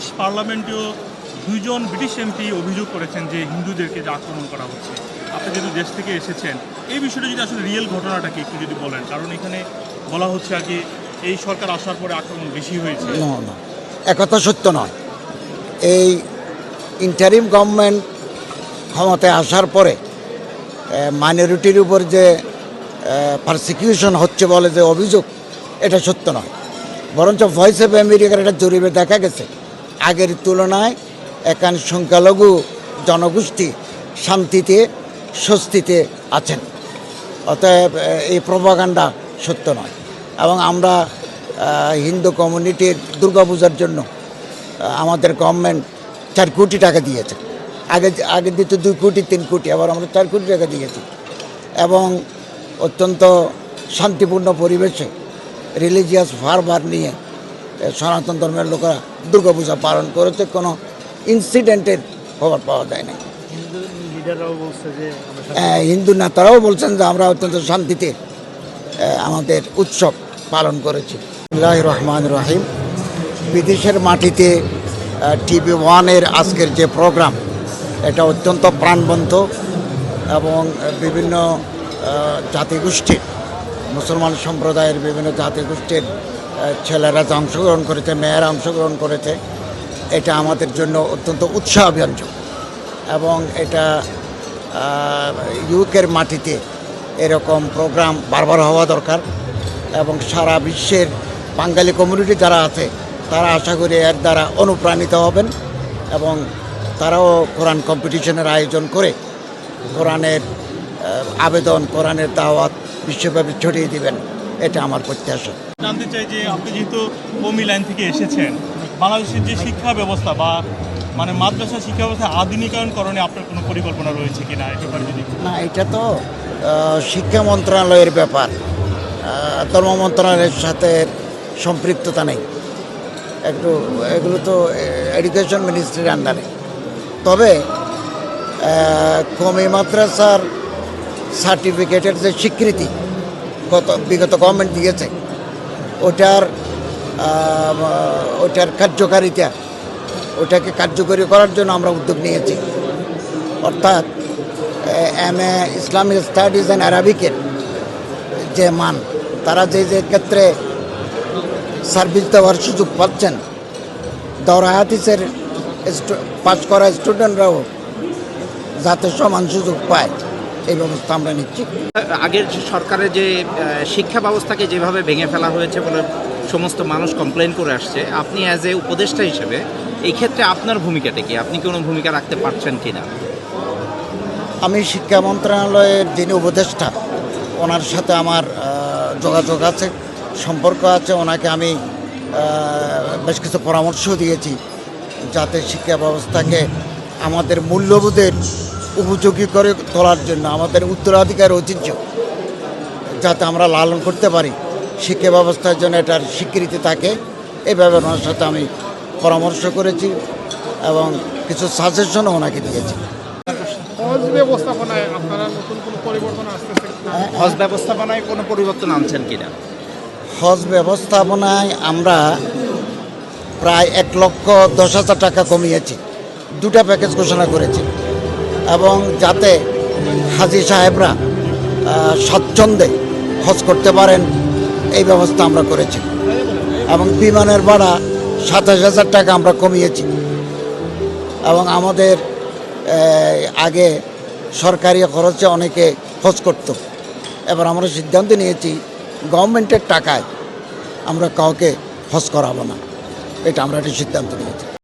British পার্লামেন্টেও দুইজন British MP অভিযোগ করেছেন যে হিন্দুদেরকে যে আক্রমণ করা হচ্ছে। আপনি যেহেতু দেশ থেকে এসেছেন, এই বিষয়টা যদি আসলে রিয়েল ঘটনাটাকে একটু যদি বলেন, কারণ এখানে বলা হচ্ছে আগে এই সরকার আসার পরে আক্রমণ বেশি হয়েছে। একথা সত্য নয়। এই ইন্টারিম গভর্নমেন্ট ক্ষমতায় আসার পরে মাইনরিটির উপর যে পারসিকিউশন হচ্ছে বলে যে অভিযোগ, এটা সত্য নয়। বরঞ্চ ভয়েস অফ আমেরিকার একটা জরিপে দেখা গেছে। আগের তুলনায় একান সংখ্যালঘু জনগোষ্ঠী শান্তিতে, স্বস্তিতে আছেন। অতএব এই প্রভাকাণ্ডা সত্য নয়। এবং আমরা হিন্দু কমিউনিটির দুর্গাপূজার জন্য আমাদের গভর্নমেন্ট চার কোটি টাকা দিয়েছে। আগে আগে দিত দুই কোটি, তিন কোটি, আবার আমরা চার কোটি টাকা দিয়েছি। এবং অত্যন্ত শান্তিপূর্ণ পরিবেশে, রিলিজিয়াস ফারবার নিয়ে সনাতন ধর্মের লোকেরা দুর্গাপূজা পালন করেছে, কোনো ইনসিডেন্টের খবর পাওয়া যায় না হিন্দু নেতারাও বলছেন যে আমরা অত্যন্ত শান্তিতে আমাদের উৎসব পালন করেছি। রহমান রহিম। বিদেশের মাটিতে টিভি ওয়ানের আজকের যে প্রোগ্রাম, এটা অত্যন্ত প্রাণবন্ত এবং বিভিন্ন জাতিগোষ্ঠীর, মুসলমান সম্প্রদায়ের বিভিন্ন জাতিগোষ্ঠীর ছেলেরা অংশগ্রহণ করেছে, মেয়েরা অংশগ্রহণ করেছে, এটা আমাদের জন্য অত্যন্ত উৎসাহব্যঞ্জক। এবং এটা ইউকের মাটিতে এরকম প্রোগ্রাম বারবার হওয়া দরকার এবং সারা বিশ্বের বাঙালি কমিউনিটি যারা আছে, তারা আশা করি এর দ্বারা অনুপ্রাণিত হবেন এবং তারাও কোরআন কম্পিটিশনের আয়োজন করে কোরআনের আবেদন, কোরআনের দাওয়াত বিশ্বব্যাপী ছড়িয়ে দিবেন। এটা আমার প্রত্যাশা জানতে চাই যে আপনি যেহেতু কমি লাইন থেকে এসেছেন বাংলাদেশের যে শিক্ষা ব্যবস্থা বা মানে মাদ্রাসা শিক্ষা ব্যবস্থা আধুনিকায়নকরণে আপনার কোনো পরিকল্পনা রয়েছে ব্যাপারে যদি না এটা তো শিক্ষা মন্ত্রণালয়ের ব্যাপার। ধর্ম মন্ত্রণালয়ের সাথে সম্পৃক্ততা নেই। একটু এগুলো তো এডুকেশন মিনিস্ট্রির আন্ডারে তবে কমি মাদ্রাসার সার্টিফিকেটের যে স্বীকৃতি গত বিগত গভর্নমেন্ট দিয়েছে। ওটার ওটার কার্যকারিতা, ওটাকে কার্যকরী করার জন্য আমরা উদ্যোগ নিয়েছি। অর্থাৎ M, A Islamic studies and অ্যারাবিকের যে মান, তারা যে যে ক্ষেত্রে সার্ভিস দেওয়ার সুযোগ পাচ্ছেন দৌড়া হাদিসের পাস করা স্টুডেন্টরাও যাতে সমান সুযোগ পায়। এই ব্যবস্থা আমরা নিচ্ছি। আগের সরকারের যে শিক্ষা ব্যবস্থাকে যেভাবে ভেঙে ফেলা হয়েছে বলে সমস্ত মানুষ কমপ্লেন করে আসছে আপনি অ্যাজ এ উপদেষ্টা হিসেবে এই ক্ষেত্রে আপনার ভূমিকাটা কি? আপনি কোনো ভূমিকা রাখতে পারছেন কিনা? আমি শিক্ষা মন্ত্রণালয়ের যিনি উপদেষ্টা ওনার সাথে আমার যোগাযোগ আছে সম্পর্ক আছে ওনাকে আমি বেশ কিছু পরামর্শ দিয়েছি। যাতে শিক্ষা ব্যবস্থাকে আমাদের মূল্যবোধের উপযোগী করে তোলার জন্য আমাদের উত্তরাধিকার ঐতিহ্য যাতে আমরা লালন করতে পারি শিক্ষা ব্যবস্থার জন্য এটার স্বীকৃতি থাকে এইভাবে ওনার সাথে আমি পরামর্শ করেছি এবং কিছু সাজেশনও ওনাকে দিয়েছি। হজ ব্যবস্থাপনায় আপনারা নতুন কোনো পরিবর্তন আসতেছে কিনা? হজ ব্যবস্থাপনায় কোনো পরিবর্তন আনছেন কিনা? হজ ব্যবস্থাপনায় আমরা প্রায় এক লক্ষ দশ হাজার টাকা কমিয়েছি। দুটা প্যাকেজ ঘোষণা করেছি। এবং যাতে হাজি সাহেবরা আহ, স্বাচ্ছন্দ্যে হজ করতে পারেন এই ব্যবস্থা আমরা করেছি। এবং বিমানের ভাড়া সাতাশ হাজার টাকা আমরা কমিয়েছি। এবং আমাদের আগে সরকারি খরচে অনেকে খোঁজ করত। এবার আমরা সিদ্ধান্ত নিয়েছি গভর্নমেন্টের টাকায় আমরা কাউকে হজ করাবো না। এটা আমরা একটা সিদ্ধান্ত নিয়েছি।